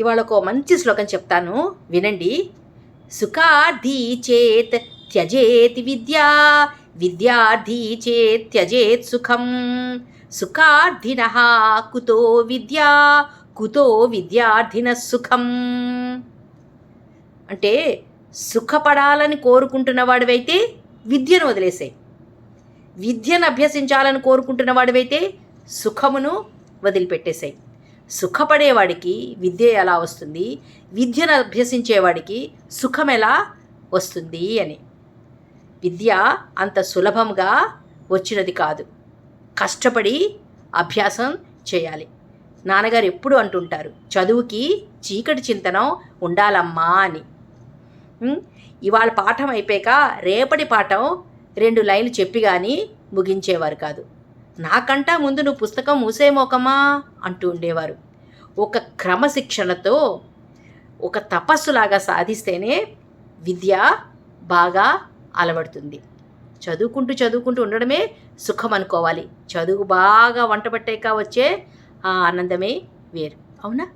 ఇవాళ ఒక మంచి శ్లోకం చెప్తాను. వినండి. సుఖార్థి చేత్ త్యజేత్ విద్యా విద్యార్థి చేత్ త్యజేత్ సుఖం. సుఖార్థిన కుతో విద్యా కుతో విద్యార్థిన సుఖం. అంటే సుఖపడాలని కోరుకుంటున్న వాడివైతే విద్యను వదిలేసాయి. విద్యను అభ్యసించాలని కోరుకుంటున్న వాడివైతే సుఖమును వదిలిపెట్టేశాయి సుఖపడేవాడికి విద్య ఎలా వస్తుంది? విద్యను అభ్యసించేవాడికి సుఖం ఎలా వస్తుంది అని. విద్య అంత సులభంగా వచ్చినది కాదు. కష్టపడి అభ్యాసం చేయాలి. నాన్నగారు ఎప్పుడు అంటుంటారు చదువుకి చీకటి చింతనం ఉండాలమ్మా అని. ఇవాళ పాఠం అయిపోయాక రేపటి పాఠం రెండు లైన్లు చెప్పి కానీ ముగించేవారు కాదు. నాకంటా ముందు నువ్వు పుస్తకం మూసేమోకమా అంటూ ఉండేవారు. ఒక క్రమశిక్షణతో ఒక తపస్సులాగా సాధిస్తేనే విద్య బాగా అలవడుతుంది. చదువుకుంటూ చదువుకుంటూ ఉండడమే సుఖం అనుకోవాలి చదువు బాగా వంట వచ్చే ఆ ఆనందమే వేరు. అవునా?